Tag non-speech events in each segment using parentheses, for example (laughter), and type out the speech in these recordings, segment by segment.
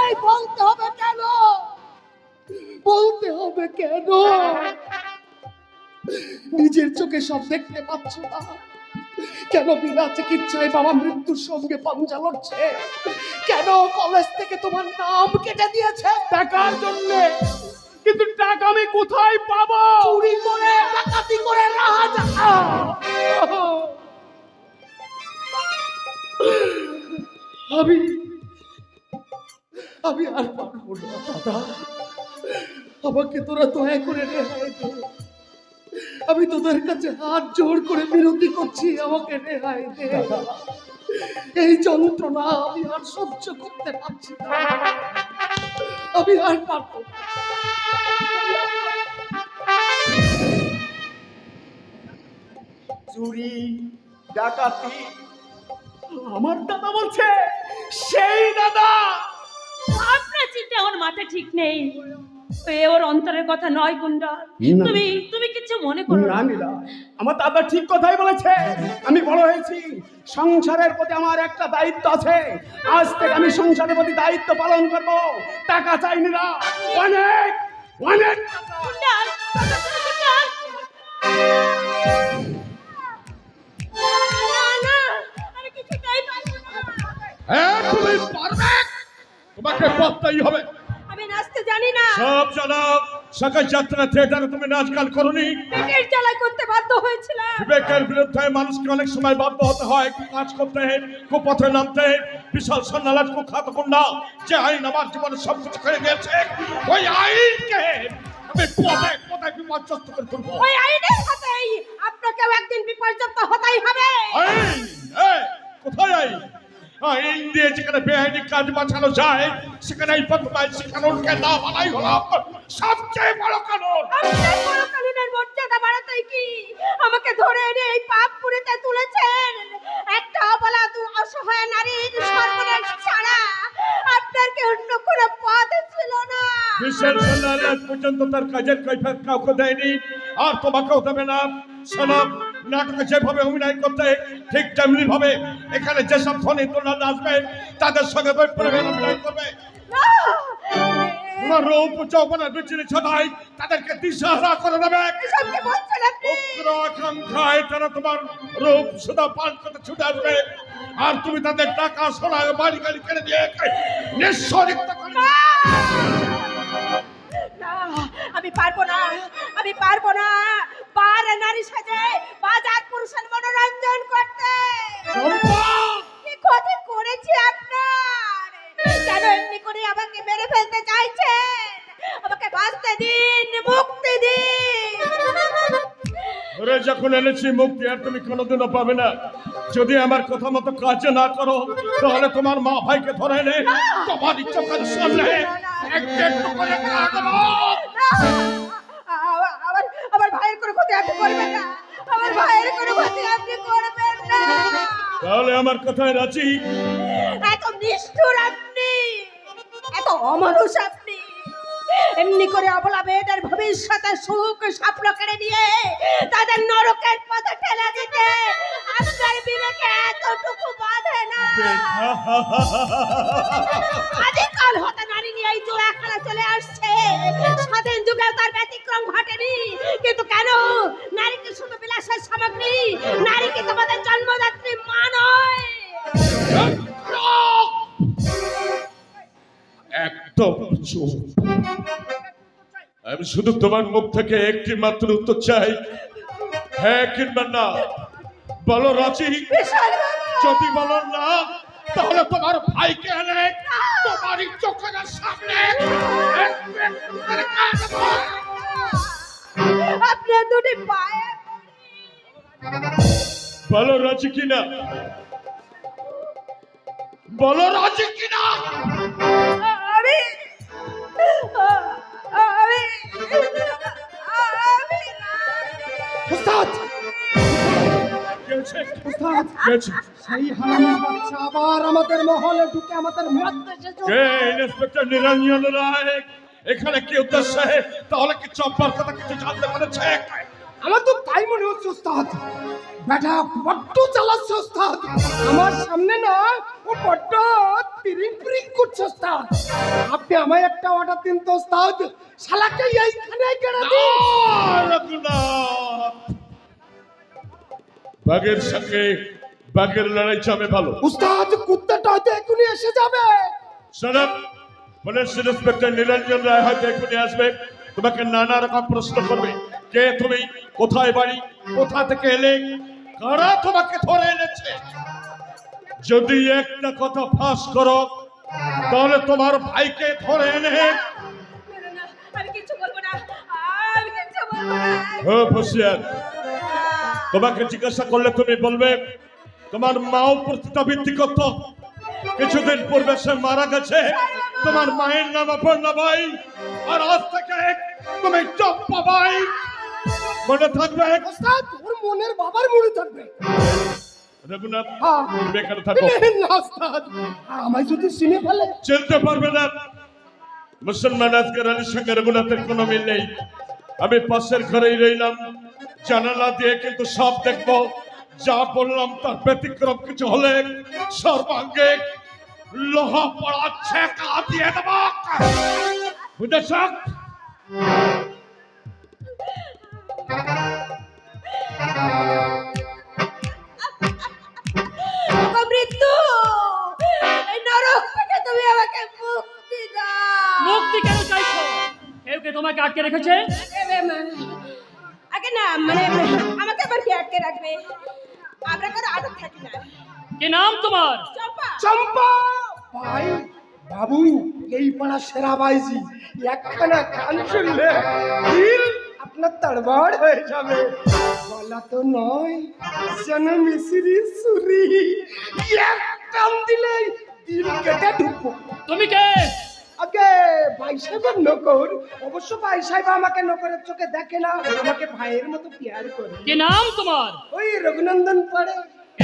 এই বলতে হবে কেন? বলতে হবে কেন? নিজের চোখে সব দেখতে পাচ্ছ না? কেন বিনা চিকিৎসায় বাবা মৃত্যুর সঙ্গে পাঞ্জা লড়ছে? কেন কলেজ থেকে তোমার নাম কেটে দিয়েছে? টাকার জন্য। কিন্তু টাকা আমি কোথায় পাবো? চুরি করে ডাকাতি করে রাজ আমি আমি আর পারব না। দাদা আমাকে তোরা দয়া করে রেহাই দে। আমি তোদের কাছে হাত জোর করে বিরতি করছি আমাকে রেহাই দে। এই যন্ত্রণা আমি আর সহ্য করতে পারছি না। আমি আর পারব। চুরি ডাকাতি। আমার দাদা বলছে সেই দাদা! চিন্তা ওর মাথা ঠিক নেই। এ ওর অন্তরের কথা নয় গুন্ডা। তুমি তুমি কিছু মনে করো না। নীলা আমার দাদা ঠিক কথাই বলেছে। আমি বড় হয়েছি। সংসারের প্রতি আমার একটা দায়িত্ব আছে। আজ থেকে আমি সংসারের প্রতি দায়িত্ব পালন করব। টাকা চাই নীলা অনেক অনেক। গুন্ডা, তোমাকে করতেই হবে। আমি নাচতে জানি না। সব জানা সকাল যাত্রা থিয়েটারে তুমি নাচ গান করনি। পেটের জ্বালা করতে বাধ্য হয়েছিলাম। বিবেকের বিরুদ্ধে মানুষকে অনেক সময় বাধ্য হতে হয়। কাজ করতে কুপথে নামতে। বিশাল সন্ন্যালাজ কুখ্যাত কন্যা যে আইন আমার জীবনে সব কিছু করে গেছে ওই আইনকে আমি পথে পথে বিপর্যস্ত করে তুলবো। ওই আইনের সাথেই আপনাকেও একদিন বিপর্যস্ত হতেই হবে। এই, কোথায় আইন? আইন দিয়ে যেখানে বেআইনি কাজ বাঁচানো যায় সেখানে এই পথবাই কানুনকে না মানাই হলো সবচেয়ে বড় বড় কানুনের মর্যাদা বাড়াতেই কি? আমাকে ধরে এনে এই পাপ পুরিতে তুলেছেন। একটা অবলা দু অসহায় নারীর সর্বনাশ ছাড়া আপনার কি অন্য কোনো পথ ছিল না। বিশাল আজ পর্যন্ত তার কাজের কৈফিয়ত কাউকে দেয়নি আর তোমাকেও দেবে না। সনব নাটকে যেভাবে অভিনয় করতে ঠিক তেমনি ভাবে এখানে যেসব ধনী তোলা নাচবে তাদের সঙ্গে বই প্রেমের অভিনয় করবে। তোমার রূপ যৌবনের বিচিনি ছটাই তাদেরকে দিশাহারা করে দেবে। এসব কি বলছেন আপনি উগ্র আকাঙ্ক্ষায় তারা তোমার রূপ সুদা পান করতে ছুটে আসবে। আর তুমি তাদের টাকা সোনা বাড়ি গাড়ি কেড়ে দিয়ে নিঃস্বরিত আমি পারব না আমি পারব না। বার নারী সাজে বাজার পুরুষের মনোরঞ্জন করতে। আপনার। কেন এমনি করে আমাকে মেরে ফেলতে চাইছেন? আমাকে বাঁচতে দিন মুক্তি দিন। ধরে যখন এনেছি মুক্তি আর তুমি কোনোদিনও পাবে না। যদি আমার কথা মতো কাজ না করো তাহলে তোমার মা ভাইকে ধরে এনে তোমার চোখের সামনে একটু একটু করে। না! আমার ভাইয়ের কোনো ক্ষতি আপনি করবেন না। আমার ভাইয়ের কোনো ক্ষতি আপনি করবেন না। তাহলে আমার কথায় রাজি? এত নিষ্ঠুর আপনি এত অমানুষ আপনি এমনি করে অবলা মেয়েদের ভবিষ্যতের সুখ স্বপ্ন কেড়ে নিয়ে তাদের নরকের পথে ঠেলে দিতে আপনার বিবেকে এতটুকু বাঁধে না। (laughs) আদিকাল হতে নারী নিয়ে এই জোড়া খেলা চলে আসছে। স্বাধীন যুগেও তার ঘটেনি। কিন্তু কেন? নারী কি শুধু বিলাসের সামগ্রী? নারী কি তোমাদের জন্মদাত্রী মা নয়? একদম চুপ। আমি শুধু তোমার মুখ থেকে একটি মাত্র উত্তর চাই। হ্যাঁ কিংবা না? বলো রাজি? যদি বলো না তাহলে তোমার ভাইকে এনে তোমারই চোখের সামনে একটু একটু করে কাঁদবো। আপনার দুটি পায়ে বলো রাজি কিনা বলো রাজি কিনা আমি আমি আমি উস্তাদ সেই হারামির বাচ্চা আবার আমাদের মহলে ঢুকে আমাদের এসেছে। কে ইন্সপেক্টর নিরঞ্জন রায় এখানে কি উদ্দেশ্যে তাহলে কি চম্পার কথা কিছু জানতে পেরেছে? আমার তো তাই মনে হচ্ছে উস্তাদ বেটা বড্ড চালাচ্ছে উস্তাদ আমার সামনে না ও বড্ড পিরিং পিরিং করছ ওস্তাদ। আপনি আমায় একটা অর্ডার দিন তো ওস্তাদ। শালাকে এইখানে কেড়ে দিন। বাঘের সঙ্গে বাঘের লড়াই জমে ভালো। উস্তাদ কুত্তাটা হয়তো এখনই এসে যাবে। সরব পুলিশ ইন্সপেক্টর নিরঞ্জন রায় হয়তো এখনই আসবে। তোমাকে নানা রকম প্রশ্ন করবে। কে তুমি? কোথায় বাড়ি? কোথা থেকে এলে? কারা তোমাকে ধরে এনেছে? যদি একটা কথা ফাঁস করো তাহলে তোমার ভাইকে ধরে এনে তোমাকে জিজ্ঞাসা করলে তুমি বলবে তোমার মাও প্রতিটাবৃত্তি করত কিছুদিন পূর্বে সে মারা গেছে। তোমার মায়ের নাম অপর্ণা বাই আর আজ থেকে তুমি চম্পা বাই মনে থাকবে ওস্তাদ ওর মনের বাবার মনে থাকবে। রঘুনাথ হ্যাঁ। থাকো। না ওস্তাদ আমায় যদি ফেলে। চিনতে পারবে না। মুসলমান আজকের আলীর সঙ্গে রঘুনাথের কোনো মিল নেই। আমি পাশের ঘরেই রইলাম। জানালা দিয়ে কিন্তু সব দেখব। যা বললাম তার ব্যতিক্রম কিছু হলে সর্বাঙ্গে লোহা পড়াচ্ছে কা দিয়ে দেব। বুঝেছ ওগো মৃত্যু! এই নরক থেকে তুমি আমাকে মুক্তি দাও। মুক্তি কেন চাইছো? কেউ কে তোমাকে আটকে রেখেছে? আগে না মানে আমাকে আবার কে আটকে রাখবে? আমরা কোনো আটক থাকি না। কি নাম তোমার? চম্পা। চম্পা! ভাই বাবু এই পাড়া সেরা বাইজি একখানা গান শুনলে আপনার তড়বড় হয়ে যাবে। বলা তো নয় যেন মিশরি সুরি এক দিলেই দিল কেটে ঢুকবো। তুমি কে? আগে ভাই সাহেবের নকর অবশ্য ভাই সাহেব আমাকে নকরের চোখে দেখে না আমাকে ভাইয়ের মতো পেয়ার করে। কি নাম তোমার? ওই রঘুনন্দন পড়ে।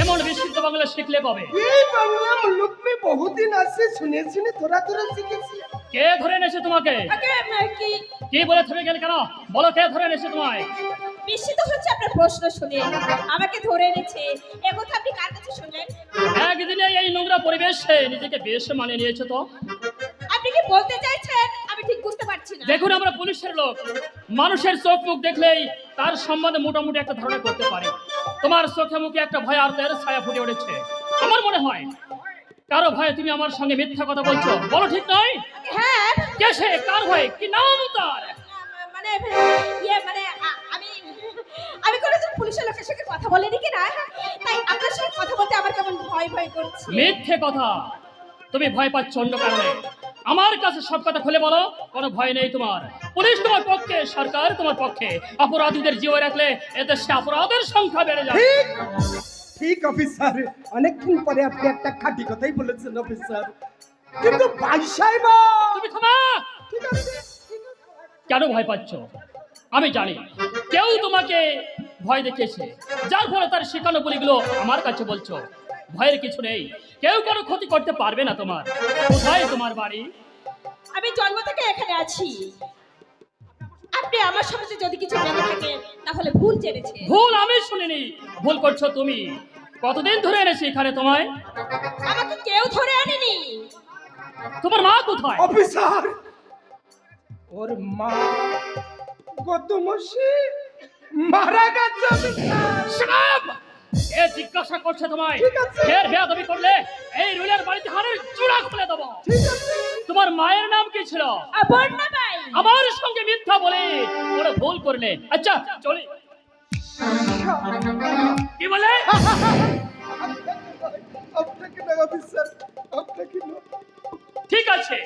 এমন বিশুদ্ধ বাংলা শিখলে পাবে এই বাংলা মুলুক মে বহুদিন আছে শুনে শুনে তোরা তোরা শিখেছি। কে ধরে এনেছে তোমাকে? কি? কি বলে থেমে গেলে কেন? বলো কে ধরে এনেছে তোমায়? বিস্মিত হচ্ছে আপনার প্রশ্ন শুনে। আমাকে ধরে এনেছে। এ কথা আপনি কার কাছে শুনলেন? একদিনে এই নোংরা পরিবেশে নিজেকে বেশ মানে নিয়েছে তো। আপনি কি বলতে চাইছেন? আমি ঠিক বুঝতে পারছি না। দেখুন আমরা পুলিশের লোক। মানুষের চোখ মুখ দেখলেই তার সম্বন্ধে মোটামুটি একটা ধারণা করতে পারি। তোমার চোখে মুখে একটা ভয় আর তের ছায়া ফুটে উঠেছে। আমার মনে হয় কারও ভয়ে তুমি আমার সঙ্গে মিথ্যা কথা বলছো। বলো ঠিক নয়? হ্যাঁ। কে সে? কার ভয়ে? কি নাম তার? মানে ইয়ে মানে আমি আমি কোনোদিন পুলিশের লোকের সঙ্গে কথা বলিনি কি না? তাই আপনার সঙ্গে কথা বলতে আমার কেমন ভয় ভয় করছে? মিথ্যে কথা। তুমি ভয় পাচ্ছ অন্য কারণে। আমার কাছে সব কথা খুলে বলো কোনো ভয় নেই তোমার। পুলিশ তোমার পক্ষে সরকার তোমার পক্ষে। অপরাধীদের জিওয়ে রাখলে এতে অপরাধের সংখ্যা বেড়ে যাবে। ঠিক ঠিক অফিসার। অনেকক্ষণ পরে আপনি একটা খাঁটি কথাই বলেছেন অফিসার। কিন্তু ভাই সাহেব! তুমি থামা! ঠিক আছে কেন ভয় পাচ্ছ? আমি জানি। কেউ তোমাকে ভয় দেখিয়েছে। যার ফলে তার শেখানো বলিগুলো আমার কাছে বলছো। ভয়ের কিছু নেই। কেউ কোনো ক্ষতি করতে পারবে না তোমার। কোথায় তোমার বাড়ি? আমি জন্ম থেকে এখানে আছি। আপনি আমার সম্বন্ধে যদি কিছু জেনে থাকেন তাহলে ভুল জেনেছে। ভুল আমি শুনিনি। ভুল করছ তুমি। কতদিন ধরে এনেছি এখানে তোমায়? আমাকে কেউ ধরে আনেনি। তোমার মা কোথায়? অফিসার! ওর মা গত মাসে মারা গেছে। অফিসার! এ জিজ্ঞাসা করছে তোমায় ফের বেয়াদবি করলে এই রুলের বাড়িতে হাড়ের চূড়া খুলে দেবো। তোমার মায়ের নাম কি ছিল? আমার সঙ্গে মিথ্যা বলে ওরা ভুল করলে। আচ্ছা চলে। কি বলে? ঠিক আছে।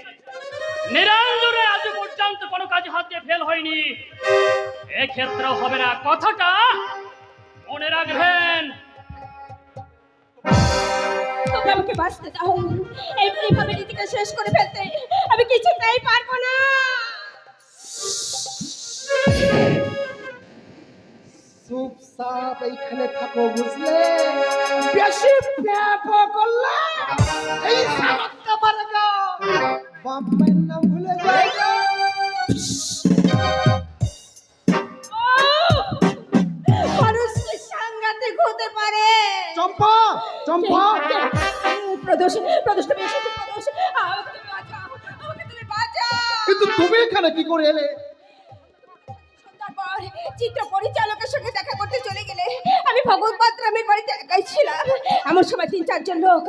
নিরঞ্জনে আজ পর্যন্ত কোনো কাজে হাত দিয়ে ফেল হয়নি। এক্ষেত্রেও হবে না। কথাটা মনে রাখবেন। তোমরা আমাকে বাঁচতে দাও। এইভাবে রীতিকে শেষ করে ফেলতে আমি কিছুতেই পারব না। চুপচাপ এইখানে থাকো বুঝলে? বেশি প্যাপ করলে। এই সারাটা পারগা বাপ নাম প্রদোষ প্রদোষ তুমি এসেছ প্রদোষ আমাকে কিন্তু তুমি এখানে কি করে এলে? চিত্র পরিচালকের সঙ্গে দেখা করতে চলে গেলে আমি ভগৎ পাত্রামের বাড়িতে একাই ছিলাম। সময় তিন চারজন লোক।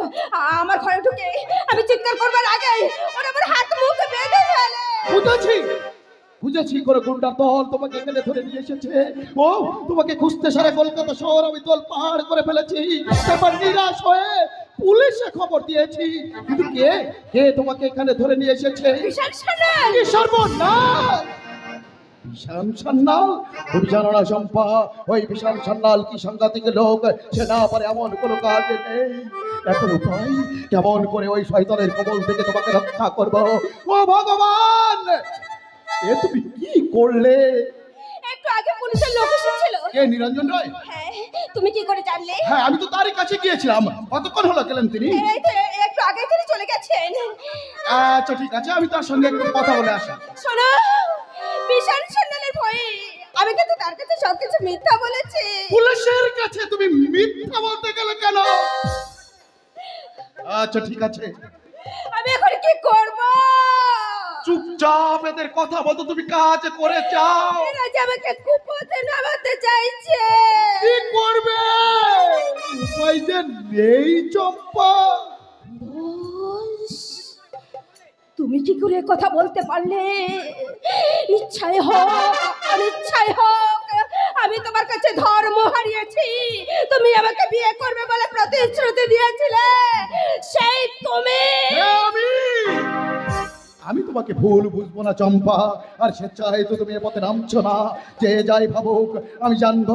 আমার ঘরে ঢুকে আমি চিৎকার করবার আগে ওরা আমার হাত মুখ বেঁধে ফেলে। বুঝেছি বুঝেছি করে গুন্ডা দল তোমাকে এখানে ধরে নিয়ে এসেছে। ও তোমাকে খুঁজতে সারা কলকাতা শহর আমি দল পাহাড় করে ফেলেছি। তারপর নিরাশ হয়ে পুলিশে খবর দিয়েছি। কিন্তু কে? কে তোমাকে এখানে ধরে নিয়ে এসেছে? বিশাল সান্নাল তুমি জানো না চম্পা ওই বিশাল সান্নাল কি সাংঘাতিক লোক? সে না পারে এমন কোনো কাজ নেই। এখন উপায় কেমন করে ওই শয়তানের কবল থেকে তোমাকে রক্ষা করব? ও ভগবান! এ তুমি কি করলে? একটু আগে পুলিশের লোক এসেছিল। কে নিরঞ্জন রায়? হ্যাঁ তুমি কি করে জানলে? হ্যাঁ আমি তো তারই কাছে গিয়েছিলাম। কতক্ষণ হলো গেলেন তিনি? এই তো একটু আগে তিনি চলে গেছেন। আচ্ছা ঠিক আছে আমি তার সঙ্গে একটু কথা বলে আসি। শোনো বিশাল সান্নালের ভয়ে আমি কিন্তু তার কাছে সবকিছু মিথ্যা বলেছি। পুলিশের কাছে তুমি মিথ্যা বলতে গেলে কেন? আচ্ছা ঠিক আছে। আমি এখন কি করব? চুপচাপ এদের কথা বলতো তুমি কাজ করে যাও। এরা যে আমাকে কুপোতে নামাতে চাইছে। কি করবে? উপায় যে নেই চম্পা। তুমি কি করে কথা বলতে পারলে? ইচ্ছায় হোক অনিচ্ছায় হোক আমি তোমার কাছে ধর্ম হারিয়েছি। তুমি আমাকে বিয়ে করবে বলে প্রতিশ্রুতি দিয়েছিলে। সেই তুমি আমি তোমাকে ভুল বুঝব না, চম্পা। আর স্বেচ্ছায় তো তুমি এ পথে নামছো না। যে যাই ভাবুক, আমি জানব।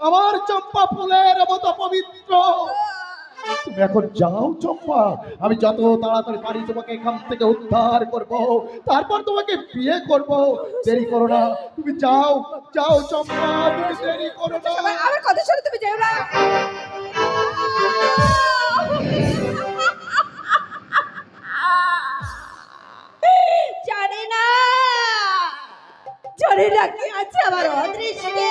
আমার চম্পা ফুলের মতো পবিত্র। তুমি এখন যাও, চম্পা। আমি যত তাড়াতাড়ি পারি তোমাকে এখান থেকে উদ্ধার করব। তারপর তোমাকে বিয়ে করব। দেরি করো না। তুমি যাও যাও, চম্পা। তুমি দেরি করো না। আমার কথা শুনে তুমি যেও না। জানি না আছে আমার অদৃষ্টে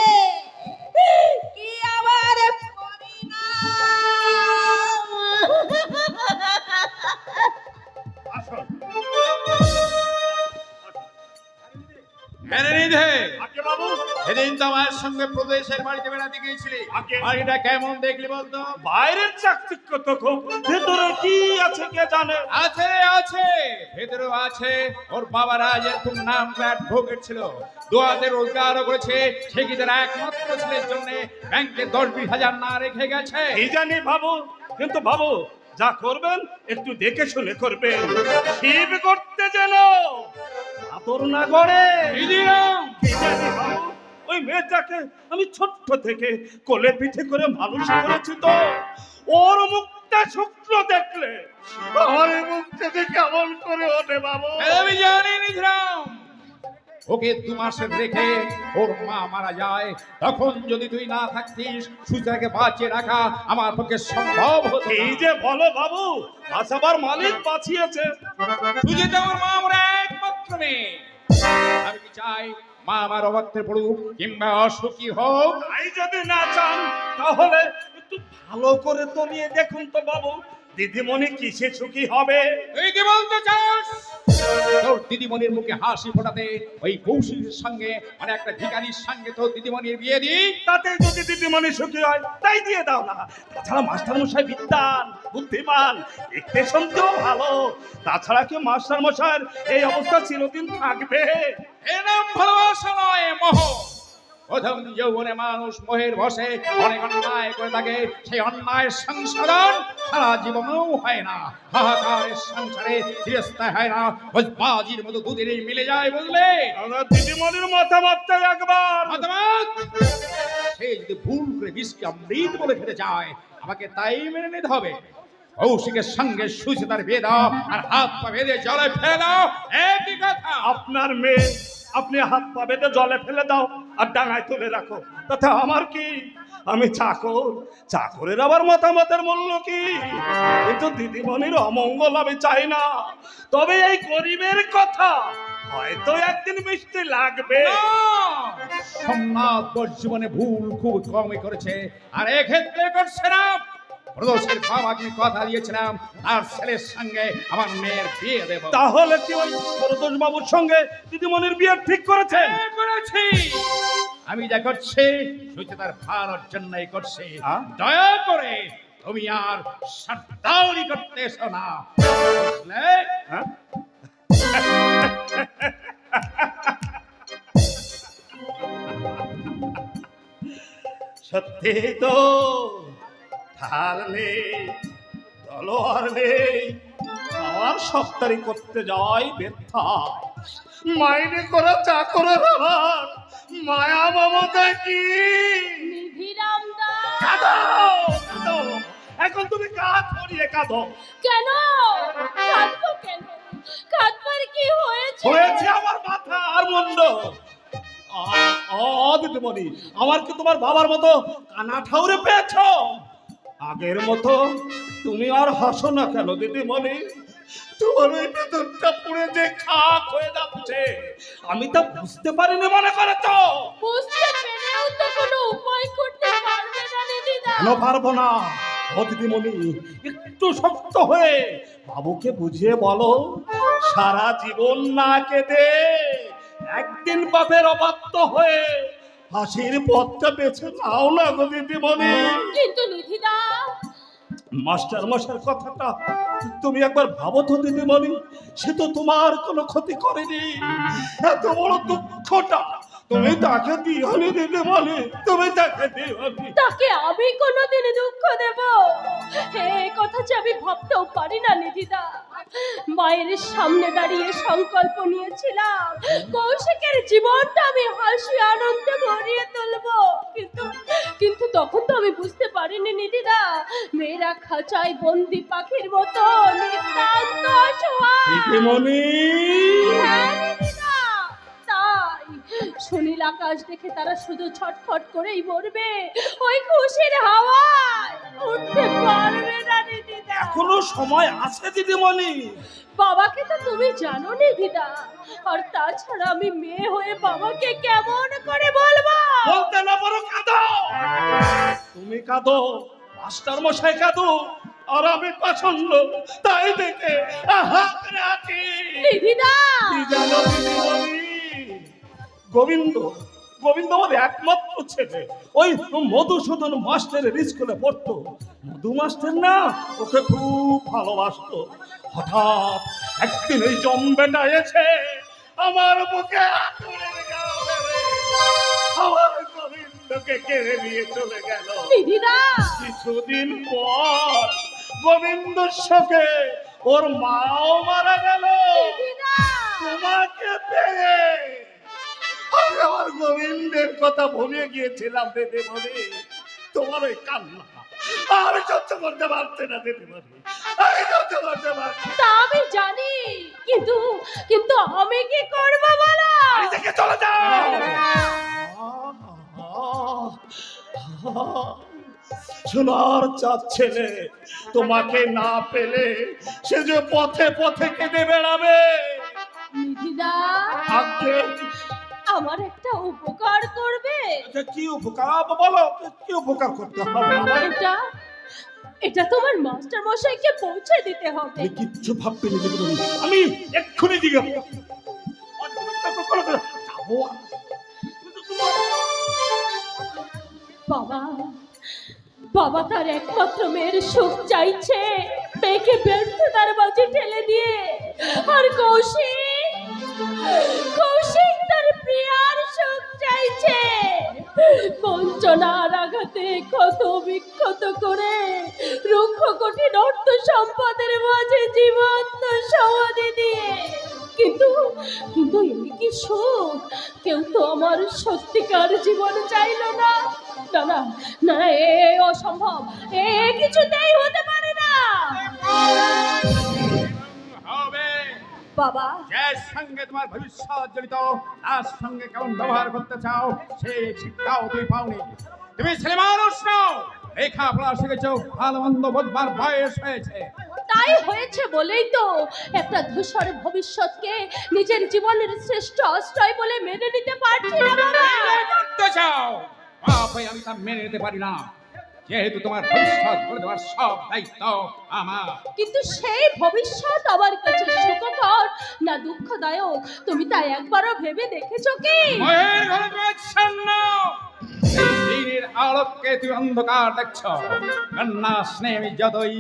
সেদিন তো আমার সঙ্গে প্রদেশের বাড়িতে বেড়াতে গিয়েছিলি। বাড়িটা কেমন দেখলি বলতো? বাইরের চাকচিক্য তো খুব। ভেতরে কি আছে কে জানে? আছে আছে ভেতরেও আছে। ওর বাবা বাবারা যেরকম নাম ভোগের ছিল। দোয়াতে রোজগারও করেছে ঠিকিদের একমাত্র ছেলের জন্য? ব্যাংকে দশ বিশ হাজার না রেখে গেছে। এই জানি বাবু? কিন্তু বাবু যা করবেন একটু দেখে শুনে করবেন। শিব করতে যেন আতর না গড়ে। কি জানি বাবু? ওই মেয়েটাকে আমি ছোট্ট থেকে কোলে পিঠে করে মানুষ করেছি তো। ওর মুখটা শুক্র দেখলে আমার এই মুখ কেমন করে ওঠে বাবু। আমি জানি নিধিরাম ওকে দু মাসে রেখে ওর মা মারা যায়। তখন যদি তুই না থাকতিস সুজাকে বাঁচিয়ে রাখা আমার পক্ষে সম্ভব হতো এই যে বলো বাবু বাঁচাবার মালিক বাঁচিয়েছে। সুজে তো আমার মা আমার একমাত্র মেয়ে। আমি কি চাই আমার অবাধ্যে পড়ুক, কিংবা অসুখী হোক। তাই যদি না চান, তাহলে একটু ভালো করে তো নিয়ে দেখুন তো বাবু। দিদিমণি কিসে সুখী হবে? তুই কি বলতে চাস? তোর দিদিমণির মুখে হাসি ফোটাতে ওই কৌশলের সঙ্গে মানে একটা ভিখারির সঙ্গে তোর দিদিমণির বিয়ে দিই তাতে যদি দিদিমণি সুখী হয় তাই দিয়ে দাও না। তাছাড়া মাস্টার মশাই বিদ্যান বুদ্ধিমান দেখতে শুনতেও ভালো। তাছাড়া কি মাস্টার মশাইয়ের এই অবস্থা চিরদিন থাকবে? এর নাম ভালোবাসা নয় মোহ প্রথম যৌবনে মানুষ মোহের বসে অনেক অন্যায় করে থাকে সেই অন্যায়ের সংশোধন সারা জীবনেও হয় না। হাহাকারের সংসারে চিরস্থায় হয় না। বাজির মতো দুদিনেই মিলে যায় বুঝলে? দিদিমণির মতামতটা একবার। মতামত? সে যদি ভুল করে বিষকে অমৃত বলে ফেলে যায় আমাকে তাই মেনে নিতে হবে। কৌশিকের সঙ্গে সুচিতার বিয়ে দাও আর হাত পা বেঁধে জলে ফেলে একই কথা। আপনার মেয়ে আপনি হাত পা বেঁধে জলে ফেলে দাও আর ডাঙায় তুলে রাখো। তাতে আমার কি? আমি চাকর। চাকরের আবার মতামতের মূল্য কি? কিন্তু দিদিমণির অমঙ্গল আমি চাই না। তবে এই গরিবের কথা হয়তো একদিন মিষ্টি লাগবে। সোমনাথ জীবনে ভুল খুব কমই করেছে। আর এক্ষেত্রে করছে না। প্রদোষের বাবাকে আমি কথা দিয়েছিলাম আর ছেলের সঙ্গে আমার মেয়ের বিয়ে দেব তাহলে কি ওই প্রদোষ বাবুর সঙ্গে দিদিমণির বিয়ে ঠিক করেছেন করেছি আমি যা করছি সুচিতার ভালোর জন্যই করছি হ্যাঁ? দয়া করে তুমি আর সাদ্দাউরি করতে এসো না বুঝলে? হ্যাঁ? সত্যি তো ঢাল নেই তলোয়ার নেই। আমার সপ্তাহে করতে যাওয়াই ব্যর্থা। মাইনে করা চাকরের আবার মায়া মমতা কি? এখন তুমি কাঁধ করিয়ে কাঁদো। কেন? কাঁদবার কি হয়েছে? হয়েছে আমার মাথা আর মুন্ড। দিদিমণি আমার কি তোমার বাবার মতো কানা ঠাউরে পেয়েছ? আগের মতো তুমি আর হাসো না কেন দিদিমণি? তোমার ওই ভেতরটা পুড়ে যে খাক হয়ে যাচ্ছে। আমি তা বুঝতে পারিনি মনে করে তো বুঝতে পেরেও তো কোনো উপায় করতে পারবে না নিধিদা কেন পারব না? ও দিদিমণি একটু শক্ত হয়ে বাবুকে বুঝিয়ে বলো সারা জীবন না কেঁদে একদিন বাপের অবাধ্য হয়ে হাসির পথটা বেছে নাও না গো দিদিমণি। কিন্তু নিধিদা। মাস্টার মশার কথাটা তুমি একবার ভাবো তো দিদিমণি সে তো তোমার কোনো ক্ষতি করেনি। এত বড় দুঃখটা তুমি তাকে দিওনি দিদিমণি তুমি তাকে দিওনি তাকে আমি কোনোদিন দুঃখ দেব। এই কথা যে আমি ভাবতেও পারি না নিধিদা। মায়ের সামনে দাঁড়িয়ে সংকল্প নিয়েছিলাম। কৌশিকের জীবনটা আমি হাসি আনন্দে ভরিয়ে তুলবো। কিন্তু কিন্তু তখন তো আমি বুঝতে পারিনি নিধিদা। মেয়েরা খাঁচায় বন্দি পাখির মতো নিতান্ত অসহায়। হ্যাঁ, তাই সুনীল আকাশ দেখে তারা শুধু ছটফট করেই মরবে। ওই খুশির হাওয়ায় উঠতে পারবে না দিদিদা। এখনও সময় আছে দিদিমণি। বাবাকে তো তুমি জানো নিধিদা আর তাছাড়া আমি মেয়ে হয়ে বাবাকে কেমন করে বলব? বলতে না বড় কাঁদো। তুমি কাঁদো মাস্টার মশাই কাঁদো আর আমি পছন্দ তাই দেখে আহা নিধিদা কি জানো দিদিমণি? গোবিন্দ গোবিন্দ আমার একমাত্র ছেলে। ওই মধুসূদন মাস্টারের স্কুলে পড়তো। মধু মাস্টার না ওকে খুব ভালোবাসতো। হঠাৎ একদিন এই জম্বেটা এসে আমার বুকে। আমার গোবিন্দকে কেড়ে নিয়ে চলে গেল। কিছুদিন পর গোবিন্দ শোকে ওর মাও মারা গেল। তোমাকে পেয়ে আমার গোবিন্দের কথা ভুলে গিয়েছিলাম দিদি বলে তোমার ওই কান্না। আমি সহ্য করতে পারছি না দিদি বলে আমি সহ্য করতে পারছি তা আমি জানি কিন্তু কিন্তু আমি কি করব বলো? থেকে চলে যাও! সোনার চাঁদ ছেলে তোমাকে না পেলে সে যে পথে পথে কেঁদে বেড়াবে। নিধিদা। আমার একটা উপকার করবে। আচ্ছা, কি উপকার? বলো কি উপকার করতে হবে? এটা এটা তোমার মাস্টার মশাইকে পৌঁছে দিতে হবে। আমি কিচ্ছু ভাবতে নিজে আমি এক্ষুনি দিকে যাব। বাবা বাবা তার একমাত্র মেয়ের সুখ চাইছে। মেয়েকে ব্যর্থতার মাঝে ঠেলে দিয়ে। আর কৌশিক কৌশিক! প্রিয়ার সুখ চাইছে। বঞ্চনার আঘাতে ক্ষত বিক্ষত করে রুক্ষ কঠিন অর্থ সম্পদের মাঝে জীবন্ত সমাধি দিয়ে। কিন্তু কিন্তু এই কি সুখ? কেউ তো আমার সত্যিকার জীবন চাইলো না। না না না, এ অসম্ভব। এ কিছুতেই হতে পারে না। বাবা। যার সঙ্গে তোমার ভবিষ্যৎ জড়িত তার সঙ্গে কেমন ব্যবহার করতে চাও সেই শিক্ষাও তুমি পাওনি। তুমি ছেলে মানুষ নাও লেখাপড়া শিখেছ ভালো মন্দ বোধবার বয়স হয়েছে। তাই হয়েছে বলেই তো একটা ধূসর ভবিষ্যৎকে নিজের জীবনের শ্রেষ্ঠ আশ্রয় বলে মেনে নিতে পারছি না বাবা। করতে চাও। বাপ আমি তা মেনে নিতে পারি না। যেহেতু তোমার ভবিষ্যৎ করে দেওয়ার সব দায়িত্ব আমার। কিন্তু সেই ভবিষ্যৎ আমার কাছে সুখকর না দুঃখদায়ক? তুমি তাই একবারও ভেবে দেখেছ কি? ঘরে দিনের আলোককে তুমি অন্ধকার দেখছ। কন্যা স্নেহ আমি যতই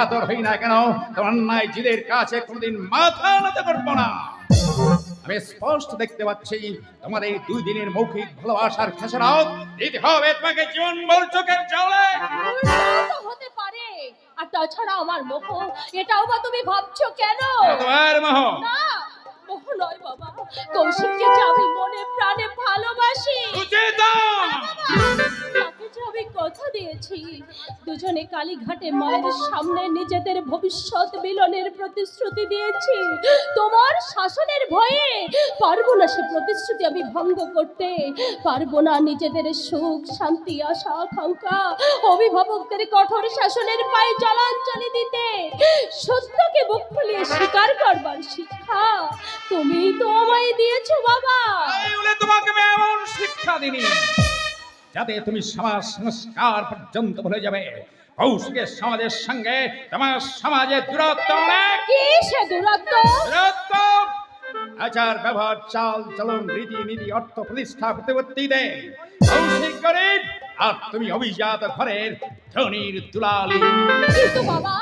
আদর হই না কেন তোমার নাই জিদের কাছে কোনদিন মাথা নত করব না। আমি স্পষ্ট দেখতে পাচ্ছি তোমার এই দুই দিনের মৌখিক ভালোবাসার খেসারত দিতে হবে তোমাকে জীবন ভর চোখের জলে হতে পারে। আর তাছাড়া আমার মোহ এটাও বা তুমি ভাবছ কেন? তোমার মহ। না মোহ নয় বাবা। কৌশিককে আমি মনে প্রাণে ভালোবাসি। তাকে যে আমি কথা দিয়েছি। দুজনে কালীঘাটে মায়ের সামনে নিজেদের ভবিষ্যৎ মিলনের প্রতিশ্রুতি দিয়েছি। তোমার শাসনের ভয়ে পারব না সে প্রতিশ্রুতি আমি ভঙ্গ করতে। পারব না নিজেদের সুখ, শান্তি, আশা, আকাঙ্ক্ষা, অভিভাবকদের কঠোর শাসনের পায়ে জলাঞ্জলি দিতে। সত্যকে বুক ফুলিয়ে স্বীকার করবার শিক্ষা তুমি তো আমায় দিয়েছ বাবা। তোমাকে শিক্ষা দিনি যাতে তুমি সমাজ সংস্কার পর্যন্ত ভুলে যাবে। কৌশিকের সমাজের সঙ্গে তোমার সমাজের দূরত্ব অনেক কি সে দূরত্ব? দূরত্ব। আচার ব্যবহার চাল চলন রীতি নীতি অর্থ প্রতিষ্ঠা প্রতিপত্তি দেয় কৌশিক গরিব আর তুমি অভিজাত ঘরের ধনির দুলালি। কিন্তু বাবা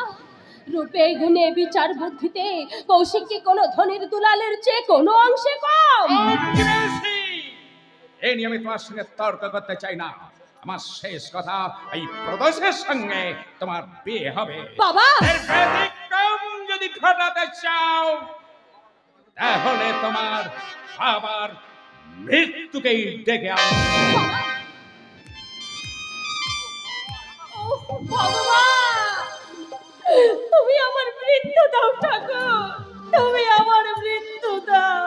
রূপে গুণে বিচার বুদ্ধিতে কৌশিক কি কোনো ধনির দুলালের চেয়ে কোনো অংশে কম। এই নিয়ে আমি তোমার সঙ্গে তর্ক করতে চাই না। আমার শেষ কথা এই প্রদেশের সঙ্গে তোমার বিয়ে হবে। বাবা! যদি ঘটাতে চাও তাহলে তোমার বাবার মৃত্যুকেই ডেকে আনো। তুমি আমার মৃত্যু দাও ঠাকুর। তুমি আমার মৃত্যু দাও।